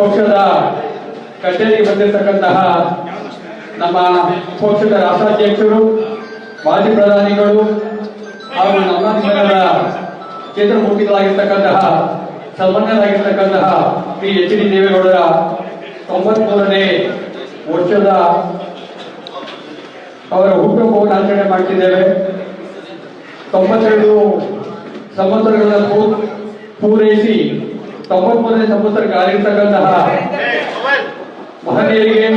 ಪಕ್ಷದ ಕಚೇರಿಗೆ ಬಂದಿರತಕ್ಕಂತಹ ನಮ್ಮ ಪಕ್ಷದ ರಾಷ್ಟ್ರಾಧ್ಯಕ್ಷರು, ಮಾಜಿ ಪ್ರಧಾನಿಗಳು ಹಾಗೂ ನಮ್ಮ ಸಂಘದ ಕೇಂದ್ರ ಮುಖ್ಯಗಳಾಗಿರ್ತಕ್ಕಂತಹ ಸನ್ಮಾನ್ಯರಾಗಿರ್ತಕ್ಕಂತಹ ಶ್ರೀ ಎಚ್ ಡಿ ದೇವೇಗೌಡರ ತೊಂಬತ್ಮೂರನೇ ವರ್ಷದ ಅವರ ಹುಟ್ಟುಹಬ್ಬವನ್ನು ಆಚರಣೆ ಮಾಡ್ತಿದ್ದೇವೆ. ತೊಂಬತ್ತೆರಡು ಸಂವತ್ಸರಗಳನ್ನು ಪೂರೈಸಿ ತೊಂಬತ್ಮೂರನೇ ಸಂವತ್ಸರಕ್ಕೆ ಆಗಿರ್ತಕ್ಕಂತಹ ಮಹನೀಯರಿಗೆ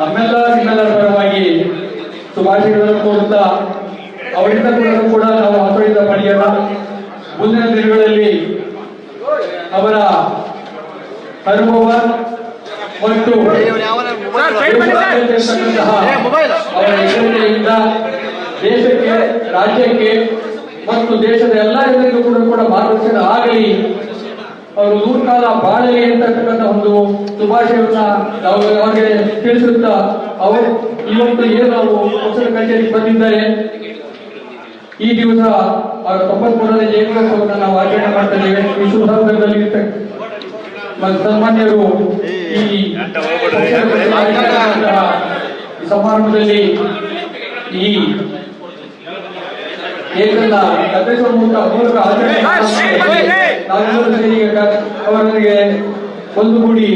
ನಮ್ಮೆಲ್ಲ ನಿಮ್ಮೆಲ್ಲರ ಪರವಾಗಿ ಶುಭಾಶಯಗಳನ್ನು ಕೋರುತ್ತಾ ಅವರಿಂದ ಕೂಡ ಕೂಡ ನಾವು ಆಶೀರ್ವಾದ ಪಡೆಯೋಣ ಮುಂದಿನ ದಿನಗಳಲ್ಲಿ ಅವರ ಅನುಭವ ಮತ್ತು ಅವರ ದೇಶಕ್ಕೆ ರಾಜ್ಯಕ್ಕೆ ಮತ್ತು ದೇಶದ ಎಲ್ಲ ಜನರಿಗೂ ಕೂಡ ಕೂಡ ಮಾರ್ಗದರ್ಶನ ಆಗಲಿ. ಅವರು ನೂರು ಕಾಲ ಬಾಳಲಿ ಅಂತಕ್ಕಂಥ ಒಂದು ಶುಭಾಶಯವನ್ನ ನಾವು ಅವರಿಗೆ ತಿಳಿಸುತ್ತಾ ಅವರು ಇವತ್ತು ಏನು ನಾವು ಪಕ್ಷದ ಕಚೇರಿಗೆ ಬಂದಿದ್ದಾರೆ ಈ ದಿವಸ ಅವರ ತೊಂಬತ್ಮೂರನೇ ಜಯಂತ್ಯೋತ್ಸವವನ್ನು ನಾವು ಆಚರಣೆ ಮಾಡ್ತಾ ಇದ್ದೇವೆ. ಈ ಶುಭ ಸಂದರ್ಭದಲ್ಲಿ ಸನ್ಮಾನ್ಯರು ಈ ಸಮಾರಂಭದಲ್ಲಿ ಈ ಏಕಲ್ಲ ಕಥೆಸುವ ಮೂಲಕ ಮೂಲಕ ಆಚರಣೆ ನಾವೆಲ್ಲರೂ ಸೇರಿ ಕ- ಅವರೊಂದಿಗೆ ಒಂದುಗೂಡಿ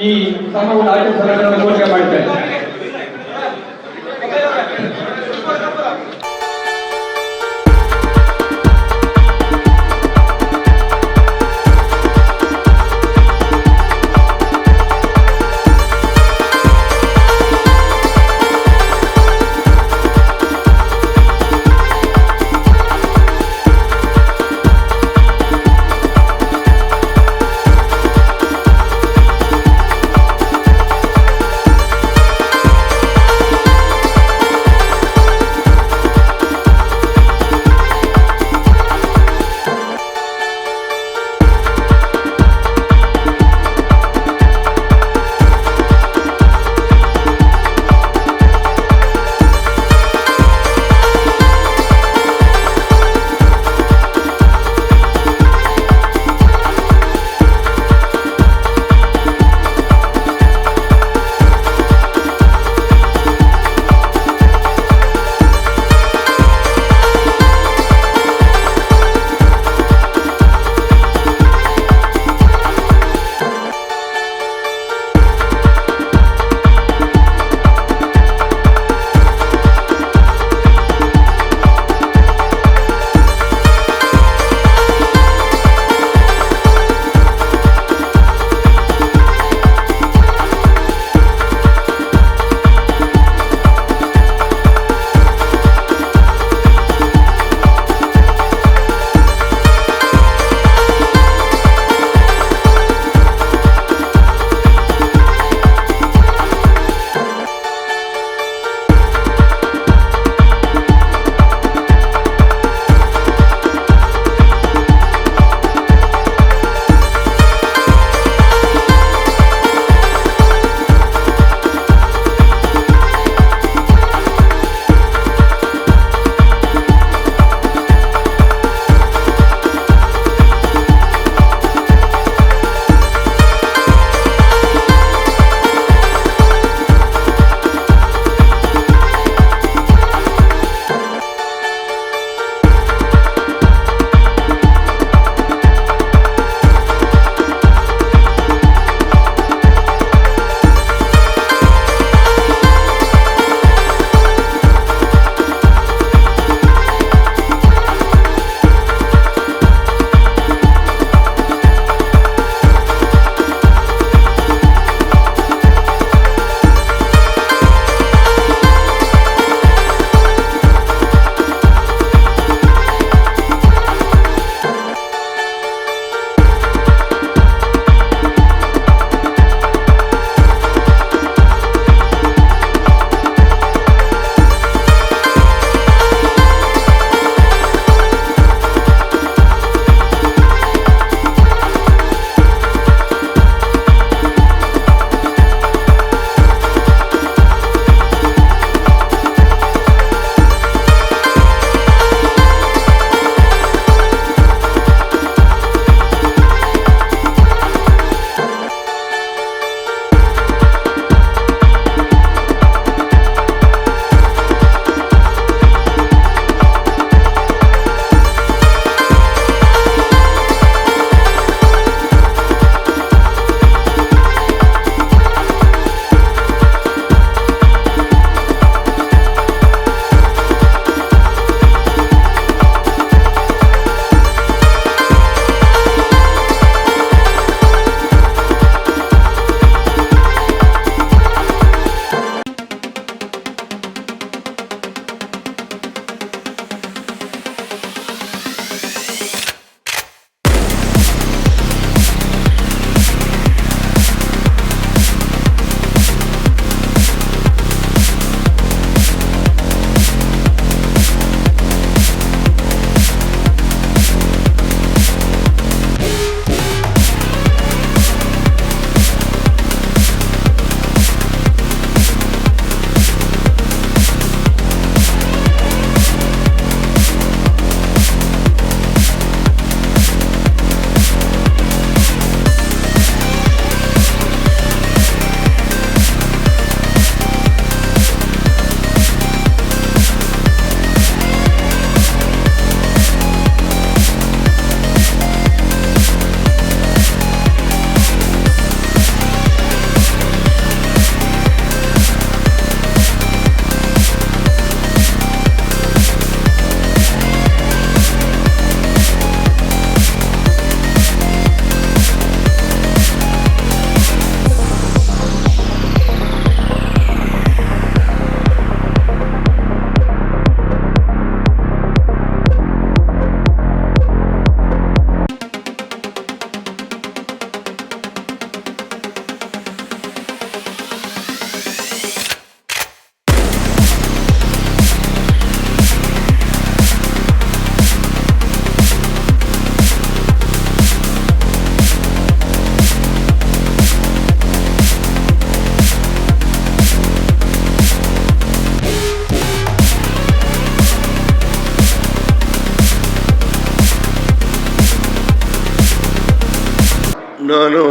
ಈ ಸಮಾರಂಭದ ಆಚರಿಸಲು ಘೋಷಣೆ ನಾನು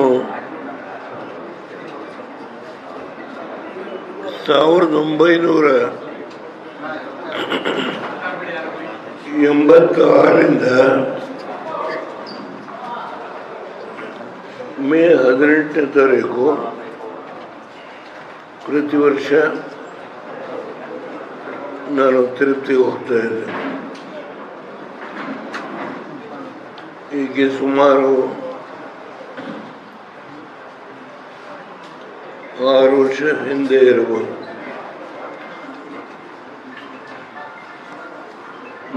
ಸಾವಿರದ ಒಂಬೈನೂರ ಎಂಬತ್ತಾರರಿಂದ ಮೇ ಹದಿನೆಂಟನೇ ತಾರೀಕು ಪ್ರತಿ ವರ್ಷ ನಾನು ತಿರುಪ್ತಿ ಹೋಗ್ತಾ ಇದ್ದೆ ಈಗ ಸುಮಾರು ಆರು ವರ್ಷ ಹಿಂದೆ ಇರಬಹುದು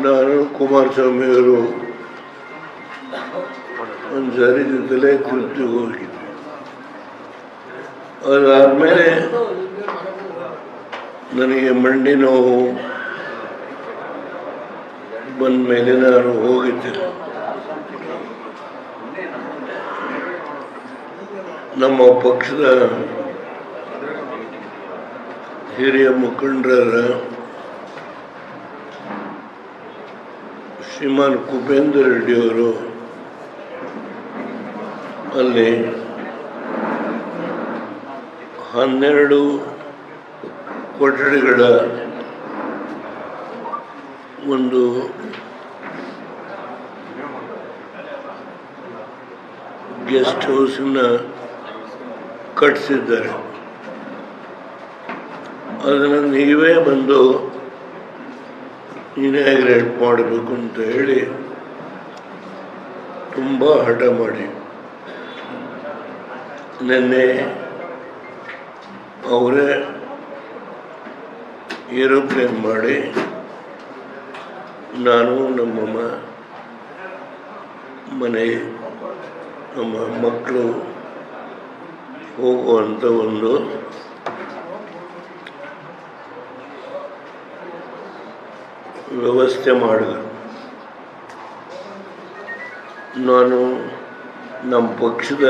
ನಾನು ಕುಮಾರಸ್ವಾಮಿಯವರು ಒಂದು ಸಾರಿ ಜೊತೆಲೇ ತಿರುಪ್ತಿಗೆ ಹೋಗಿದ್ದೆ. ಅದಾದಮೇಲೆ ನನಗೆ ಮಂಡಿ ನೋವು ಬಂದ ಮೇಲೆ ನಾನು ಹೋಗಿದ್ದೆ. ನಮ್ಮ ಪಕ್ಷದ ಹಿರಿಯ ಮುಖಂಡರ ಶ್ರೀಮಾನ್ ಕುಪೇಂದ್ರ ರೆಡ್ಡಿಯವರು ಅಲ್ಲಿ ಹನ್ನೆರಡು ಕೊಠಡಿಗಳ ಒಂದು ಗೆಸ್ಟ್ ಹೌಸನ್ನು ಕಟ್ಟಿಸಿದ್ದಾರೆ ಅದನ್ನು ನೀವೇ ಬಂದು ಇನಾಗ್ರೇಟ್ ಮಾಡಬೇಕು ಅಂತ ಹೇಳಿ ತುಂಬ ಹಠ ಮಾಡಿ. ನಿನ್ನೆ ಅವರೇ ಏರೋಪ್ಲೇನ್ ಮಾಡಿ ನಾನು, ನಮ್ಮಮ್ಮ, ಮನೆ, ನಮ್ಮ ಮಕ್ಕಳು ಹೋಗುವಂಥ ಒಂದು ವ್ಯವಸ್ಥೆ ಮಾಡಿದರು ನಾನು ನಮ್ಮ ಪಕ್ಷದ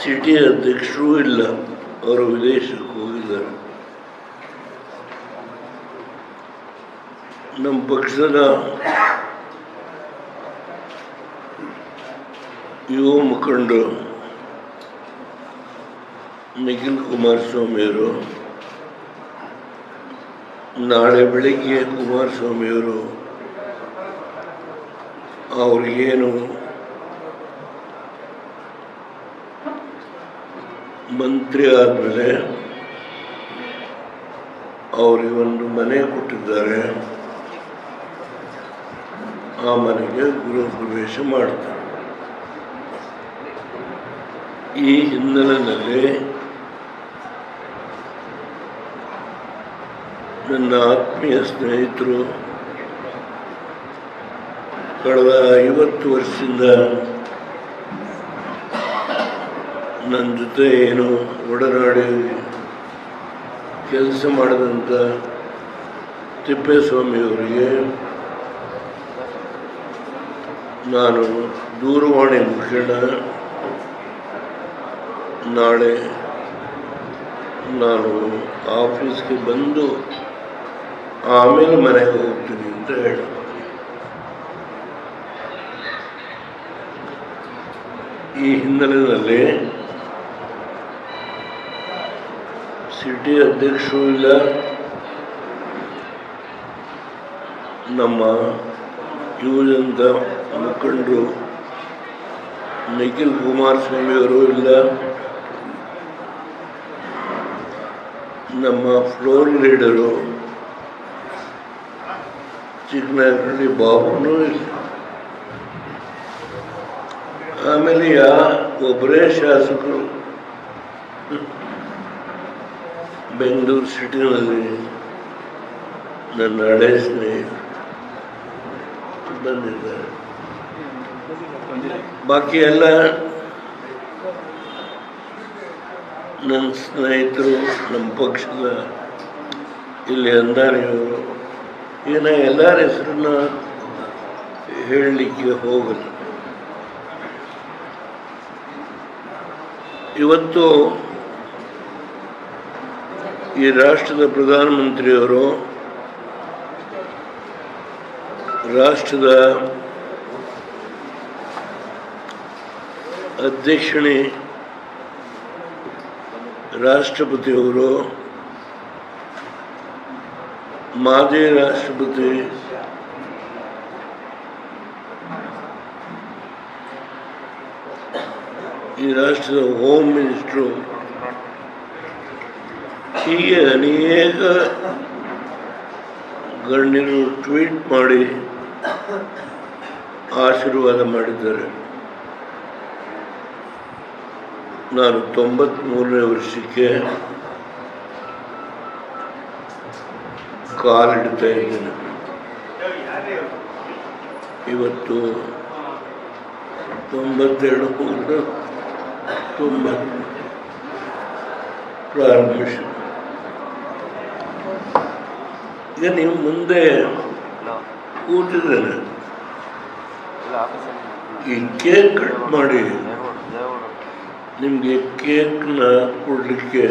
ಸಿಟಿ ಅಧ್ಯಕ್ಷರೂ ಇಲ್ಲ, ಅವರು ವಿದೇಶಕ್ಕೆ ಹೋಗಿದ್ದಾರೆ. ನಮ್ಮ ಪಕ್ಷದ ಯುವ ಮುಖಂಡರು ನಿಖಿಲ್ ಕುಮಾರಸ್ವಾಮಿಯವರು ನಾಳೆ ಬೆಳಿಗ್ಗೆ ಕುಮಾರಸ್ವಾಮಿಯವರು ಅವ್ರಿಗೇನು ಮಂತ್ರಿ ಆದಮೇಲೆ ಅವರಿಗೆ ಒಂದು ಮನೆ ಕೊಟ್ಟಿದ್ದಾರೆ. ಆ ಮನೆಗೆ ಗೃಹ ಪ್ರವೇಶ ಮಾಡ್ತಾರೆ. ಈ ಹಿನ್ನೆಲೆಯಲ್ಲಿ ನನ್ನ ಆತ್ಮೀಯ ಸ್ನೇಹಿತರು, ಕಳೆದ ಐವತ್ತು ವರ್ಷದಿಂದ ನನ್ನ ಜೊತೆ ಏನು ಒಡನಾಡಿ ಕೆಲಸ ಮಾಡಿದಂಥ ತಿಪ್ಪೇಸ್ವಾಮಿಯವರಿಗೆ ನಾನು ದೂರವಾಣಿ ಮುಖೇನ ನಾಳೆ ನಾನು ಆಫೀಸ್ಗೆ ಬಂದು ಆಮೇಲೆ ಮನೆಗೆ ಹೋಗ್ತೀನಿ ಅಂತ ಹೇಳ. ಈ ಹಿನ್ನೆಲೆಯಲ್ಲಿ ಸಿಟಿ ಅಧ್ಯಕ್ಷರು ಇಲ್ಲ, ನಮ್ಮ ಯುವಜನತ ಮುಖಂಡರು ನಿಖಿಲ್ ಕುಮಾರಸ್ವಾಮಿಯವರು ಇಲ್ಲ, ನಮ್ಮ ಫ್ಲೋರ್ ಲೀಡರು ಚಿಕ್ಕನಾಯಕಹಳ್ಳಿ ಬಾಬುನು ಆಮೇಲೆ ಯಾ ಒಬ್ಬರೇ ಶಾಸಕರು. ಬೆಂಗಳೂರು ಸಿಟಿನಲ್ಲಿ ನನ್ನ ಹಳೆ ಸ್ನೇಹಿತರು ಬಂದಿದ್ದಾರೆ. ಬಾಕಿ ಎಲ್ಲ ನನ್ನ ಸ್ನೇಹಿತರು, ನಮ್ಮ ಪಕ್ಷದ ಇಲ್ಲಿ ಅಂದಾರಿಯವರು ಏನ ಎಲ್ಲರ ಹೆಸರನ್ನ ಹೇಳಲಿಕ್ಕೆ ಹೋಗಲ್ಲ. ಇವತ್ತು ಈ ರಾಷ್ಟ್ರದ ಪ್ರಧಾನಮಂತ್ರಿಯವರು ರಾಷ್ಟ್ರದ ಅಧ್ಯಕ್ಷಣೆ ರಾಷ್ಟ್ರಪತಿಯವರು ಮಾಜಿ ರಾಷ್ಟ್ರಪತಿ ಈ ರಾಷ್ಟ್ರದ ಹೋಮ್ ಮಿನಿಸ್ಟ್ರು ಹೀಗೆ ಅನೇಕ ಗಣ್ಯರು ಟ್ವೀಟ್ ಮಾಡಿ ಆಶೀರ್ವಾದ ಮಾಡಿದ್ದಾರೆ. ನಾನು ತೊಂಬತ್ಮೂರನೇ ವರ್ಷಕ್ಕೆ ಕಾಲಿಡ್ತಾ ಇದ್ದೇನೆ. ಇವತ್ತು ತೊಂಬತ್ತೆರಡು ಹೋದ್ರೆ ತುಂಬ ಪ್ರಾರಂಭಿಸಿ ಈಗ ನೀವು ಮುಂದೆ ಕೂತಿದ್ದೇನೆ ಈ ಕೇಕ್ ಕಟ್ ಮಾಡಿ. ನಿಮಗೆ ಕೇಕ್ನ ಕೊಡಲಿಕ್ಕೆ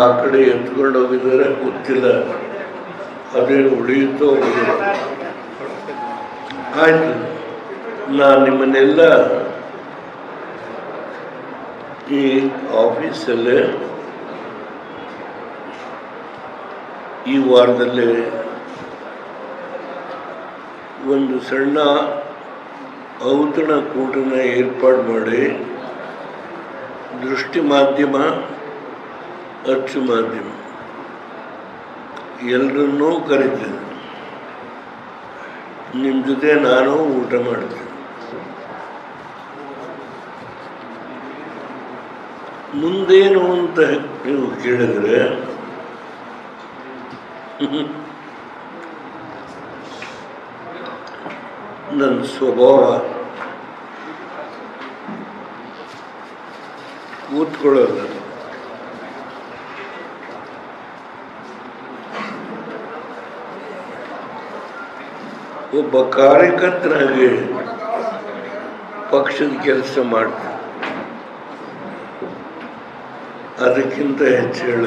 ಆ ಕಡೆ ಎತ್ಕೊಂಡು ಹೋಗಿದ್ದಾರೆ ಗೊತ್ತಿಲ್ಲ. ಅದೇ ಉಳಿಯುತ್ತೋ ಆಯ್ತು. ನಾನು ನಿಮ್ಮನ್ನೆಲ್ಲ ಈ ಆಫೀಸಲ್ಲೇ ಈ ವಾರದಲ್ಲಿ ಒಂದು ಸಣ್ಣ ಔತಣ ಕೂಟನ ಏರ್ಪಾಡು ಮಾಡಿ ದೃಷ್ಟಿ ಮಾಧ್ಯಮ, ಅಚ್ಚು ಮಾಧ್ಯಮ. ಎಲ್ಲರನ್ನೂ ಕರಿತೇನೆ. ನಿಮ್ಮ ಜೊತೆ ನಾನು ಊಟ ಮಾಡ್ತೇನೆ. ಮುಂದೇನು ಅಂತ ನೀವು ಕೇಳಿದ್ರೆ ನನ್ನ ಸ್ವಭಾವ ಕೂತ್ಕೊಳ್ಳೋದು ಒಬ್ಬ ಕಾರ್ಯಕರ್ತನಾಗಿ ಪಕ್ಷದ ಕೆಲಸ ಮಾಡ್ತ. ಅದಕ್ಕಿಂತ ಹೆಚ್ಚು ಹೇಳ.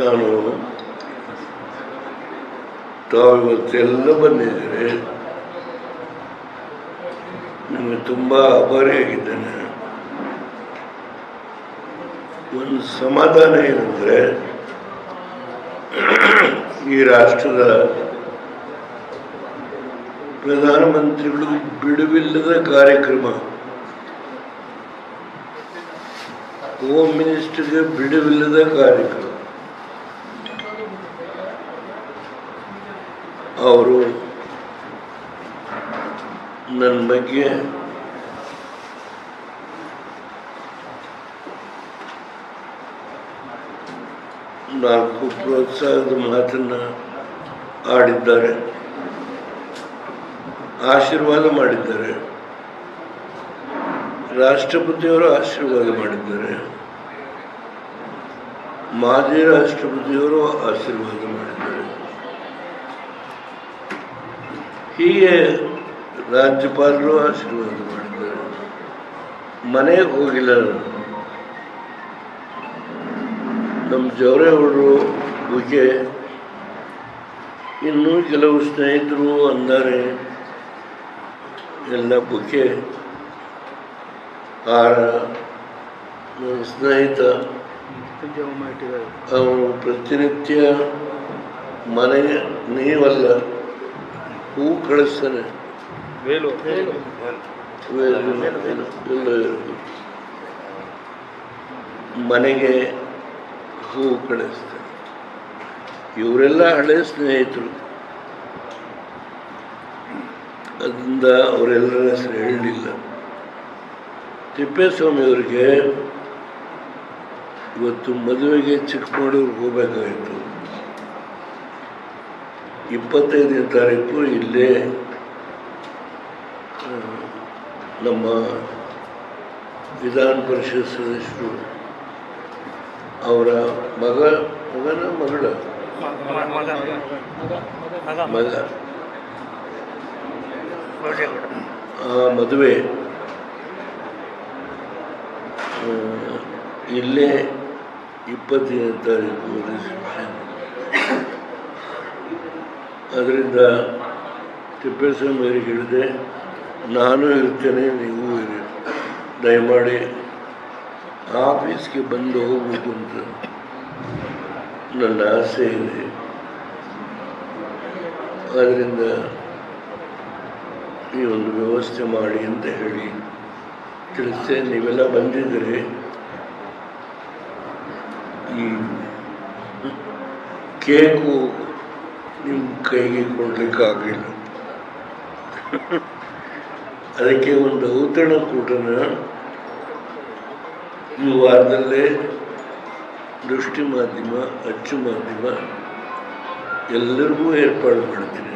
ನಾನು ತಾವು ಇವತ್ತೆಲ್ಲ ಬಂದಿದ್ದೀರಿ. ನಿಮಗೆ ತುಂಬ ಆಭಾರಿಯಾಗಿದ್ದೇನೆ ಒಂದು ಸಮಾಧಾನ ಏನಂದರೆ ಈ ರಾಷ್ಟ್ರದ ಪ್ರಧಾನಮಂತ್ರಿಗಳು ಬಿಡುವಿಲ್ಲದ ಕಾರ್ಯಕ್ರಮ. ಹೋಮ್ ಮಿನಿಸ್ಟರ್ಗೆ ಬಿಡುವಿಲ್ಲದ ಕಾರ್ಯಕ್ರಮ. ಅವರು ನನ್ನ ಬಗ್ಗೆ ನಾಲ್ಕು ಪ್ರೋತ್ಸಾಹದ ಮಾತನ್ನು ಆಡಿದ್ದಾರೆ. ಆಶೀರ್ವಾದ ಮಾಡಿದ್ದಾರೆ. ರಾಷ್ಟ್ರಪತಿಯವರು ಆಶೀರ್ವಾದ ಮಾಡಿದ್ದಾರೆ. ಮಾಜಿ ರಾಷ್ಟ್ರಪತಿಯವರು ಆಶೀರ್ವಾದ ಮಾಡಿದ್ದಾರೆ. ಹೀಗೆ ರಾಜ್ಯಪಾಲರು ಆಶೀರ್ವಾದ ಮಾಡಿದ್ದಾರೆ. ಮನೆಗೆ ಹೋಗಿಲ್ಲ ನಮ್ಮ ಜವರೇವರು ಬುಕೆ ಇನ್ನೂ ಕೆಲವು ಸ್ನೇಹಿತರು ಅಂದರೆ ಎಲ್ಲ ಬುಕೆ ಆರ ನನ್ನ ಸ್ನೇಹಿತ ಅವರು ಪ್ರತಿನಿತ್ಯ ಮನೆಗೆ ನೀವಲ್ಲ ಹೂ ಕಳಿಸ್ತಾನೆ. ಮನೆಗೆ ಹೂ ಕಳಿಸ್ತಾರೆ. ಇವರೆಲ್ಲ ಹಳೆ ಸ್ನೇಹಿತರು. ಅದರಿಂದ ಅವರೆಲ್ಲರ ಹೆಸರು ಹೇಳಲಿಲ್ಲ. ತಿಪ್ಪೇಸ್ವಾಮಿಯವರಿಗೆ ಇವತ್ತು ಮದುವೆಗೆ ಚಿಕ್ಕಮಗಳೂರಿಗೆ ಹೋಗಬೇಕಾಯಿತು ಇಪ್ಪತ್ತೈದನೇ ತಾರೀಕು ಇಲ್ಲೇ ನಮ್ಮ ವಿಧಾನ ಪರಿಷತ್ ಸದಸ್ಯರು ಅವರ ಮಗ, ಮಗನ ಮಗಳ? ಮಗ. ಮದುವೆ. ಇಲ್ಲೇ ಇಪ್ಪತ್ತನೇ ತಾರೀಕು ರಿಸೆಪ್ಷನ್ ಅದರಿಂದ ತಿಪ್ಪೇಸ್ವಾಮಿ ಅವರಿಗೆ ಹೇಳಿದೆ, ನಾನು ಇರ್ತೇನೆ, ನೀವು ಇರಿ. ದಯಮಾಡಿ ಆಫೀಸ್ಗೆ ಬಂದು ಹೋಗುವುದು ಅಂತ. ನನ್ನ ಆಸೆ ಇದೆ. ಆದ್ದರಿಂದ ಈ ಒಂದು ವ್ಯವಸ್ಥೆ ಮಾಡಿ ಅಂತ ಹೇಳಿ ತಿಳಿಸ್ತೆ ನೀವೆಲ್ಲ ಬಂದಿದ್ದರೆ ಈ ಕೇಕು ನಿಮ್ಮ ಕೈಗೆ ಕೊಡಲಿಕ್ಕಾಗಲಿಲ್ಲ ಅದಕ್ಕೆ ಒಂದು ಔತಣ ಕೂಟನ ಈ ವಾರದಲ್ಲೇ ದೃಷ್ಟಿ ಮಾಧ್ಯಮ, ಅಚ್ಚು ಮಾಧ್ಯಮ ಎಲ್ಲರಿಗೂ ಏರ್ಪಾಡು ಮಾಡ್ತೀನಿ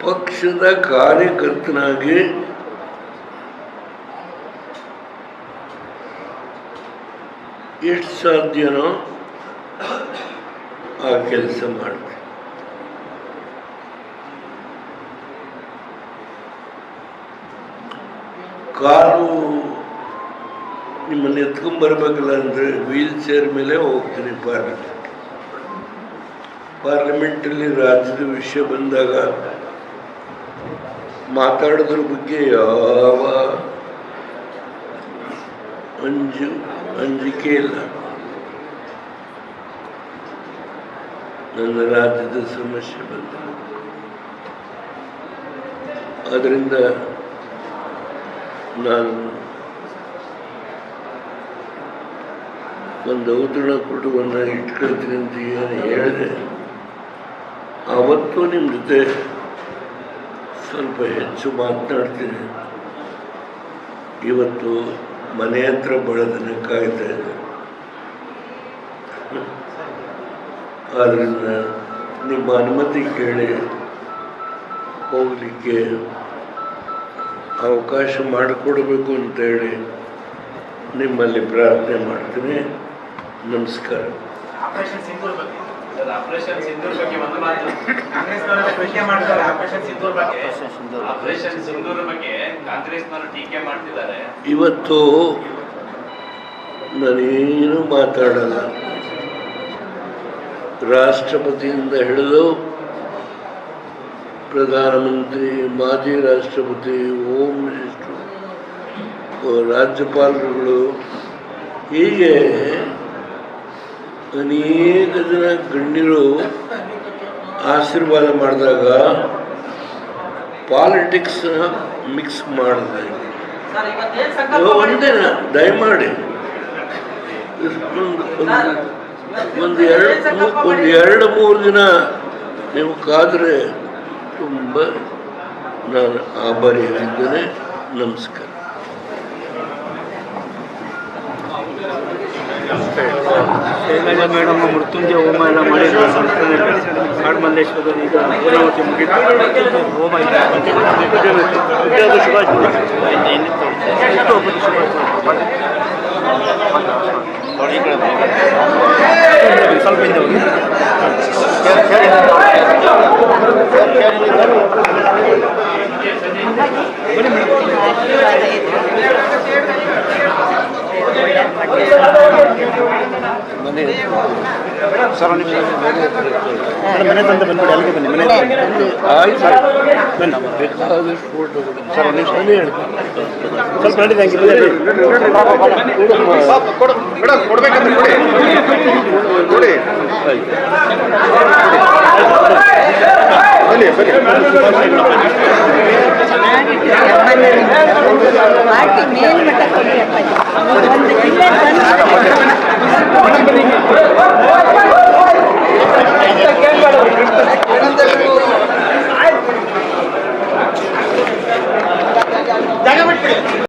ಪಕ್ಷದ ಕಾರ್ಯಕರ್ತನಾಗಿ ಎಷ್ಟು ಸಾಧ್ಯನೋ ಆ ಕೆಲಸ ಮಾಡ್ತೀನಿ ಕಾರು ನಿಮ್ಮನ್ನು ಎತ್ಕೊಂಡ್ಬರ್ಬೇಕಲ್ಲ ಅಂದರೆ ವೀಲ್ ಚೇರ್ ಮೇಲೆ ಹೋಗ್ತೀನಿ ಪಾರ್ಲಿಮೆಂಟ್ ಪಾರ್ಲಿಮೆಂಟಲ್ಲಿ ರಾಜ್ಯದ ವಿಷಯ ಬಂದಾಗ ಮಾತಾಡೋದ್ರ ಬಗ್ಗೆ ಯಾವ ಅಂಜು ಅಂಜಿಕೆ ಇಲ್ಲ. ನನ್ನ ರಾಜ್ಯದ ಸಮಸ್ಯೆ ಬಂದ ಅದರಿಂದ ನಾನು ಒಂದು ಔತಣ ಕೂಟವನ್ನು ಇಟ್ಕೊಳ್ತೀನಿ ಅಂತ ಏನು ಹೇಳಿದೆ. ಆವತ್ತು ನಿಮ್ಮ ಜೊತೆ ಸ್ವಲ್ಪ ಹೆಚ್ಚು ಮಾತನಾಡ್ತೀನಿ. ಇವತ್ತು ಮನೆ ಹತ್ರ ಬಳದನ್ನು ಕಾಯ್ತಾ ಇದೆ ಆದ್ದರಿಂದ ನಿಮ್ಮ ಅನುಮತಿ ಕೇಳಿ ಹೋಗಲಿಕ್ಕೆ ಅವಕಾಶ ಮಾಡಿಕೊಡ್ಬೇಕು ಅಂತೇಳಿ ನಿಮ್ಮಲ್ಲಿ ಪ್ರಾರ್ಥನೆ ಮಾಡ್ತೀನಿ. ನಮಸ್ಕಾರ. ಆಪರೇಷನ್ ಸಿಂಧೂರ್ ಬಗ್ಗೆ. ಸರ್, ಆಪರೇಷನ್ ಸಿಂಧೂರ್ ಬಗ್ಗೆ ಒಂದು ಮಾತು. ಕಾಂಗ್ರೆಸ್ನವರು ಟೀಕೆ ಮಾಡ್ತಾರೆ ಆಪರೇಷನ್ ಸಿಂಧೂರ್ ಬಗ್ಗೆ. ಆಪರೇಷನ್ ಸಿಂಧೂರ್ ಬಗ್ಗೆ. ಕಾಂಗ್ರೆಸ್ನವರು ಟೀಕೆ ಮಾಡ್ತಿದ್ದಾರೆ. ಇವತ್ತು ನಾನೇನು ಮಾತಾಡಲ್ಲ. ರಾಷ್ಟ್ರಪತಿಯಿಂದ ಹಿಡಿದು ಪ್ರಧಾನಮಂತ್ರಿ ಮಾಜಿ ರಾಷ್ಟ್ರಪತಿ ಹೋಮ್ ಮಿನಿಸ್ಟ್ರು ರಾಜ್ಯಪಾಲರುಗಳು ಹೀಗೆ ಅನೇಕ ಜನ ಗಣ್ಯರು ಆಶೀರ್ವಾದ ಮಾಡಿದಾಗ ಪಾಲಿಟಿಕ್ಸ್ ಮಿಕ್ಸ್ ಮಾಡಿದೆ. ಒಂದೇನ ದಯಮಾಡಿ. ಒಂದು ಎರಡು ಒಂದು ಎರಡು ಮೂರು ದಿನ ನೀವು ಕಾದರೆ ತುಂಬ ನಾನು ಆಭಾರಿಯಾಗಿದ್ದೇನೆ. ನಮಸ್ಕಾರ. ಶೈಲಜಾ ಮೇಡಮ್ ಮೃತ್ಯುಂಜಯ ಹೋಮ ಎಲ್ಲ ಸಂಸ್ಥಾನದಲ್ಲಿ ಕಾಡ್ಮಲ್ಲೇಶ್ವರದಲ್ಲಿ ಈಗ ಪೂರ್ಣಾವತಿ ಮುಗಿತು. ಹೋಮ ಇದೆ. ಶುಭಾಶಯ ಸ್ವಲ್ಪ ಹಿಂದೆ ಹೋಗಿ ಸರ್ ನಿಮಿಷ ಮನೆ ತಂದು ಬಂದ್ಬಿಡಿ ಅಲ್ಲಿಗೆ ಬನ್ನಿ. ಮನೆ ಬನ್ನಿ. ಸರ್. ಒಂದು ನಿಮಿಷ. ಹೇಳ್ತೀನಿ ಸ್ವಲ್ಪ ನಡೀಲಿ ಹಂಗೆ ಪಾರ್ಟಿ ಮೇಲ್ಮಟ್ಟ ಕೊಡಿ. ಅಪ್ಪಾಜಿ ಒಂದು ಜಿಲ್ಲೆ ಬಂದು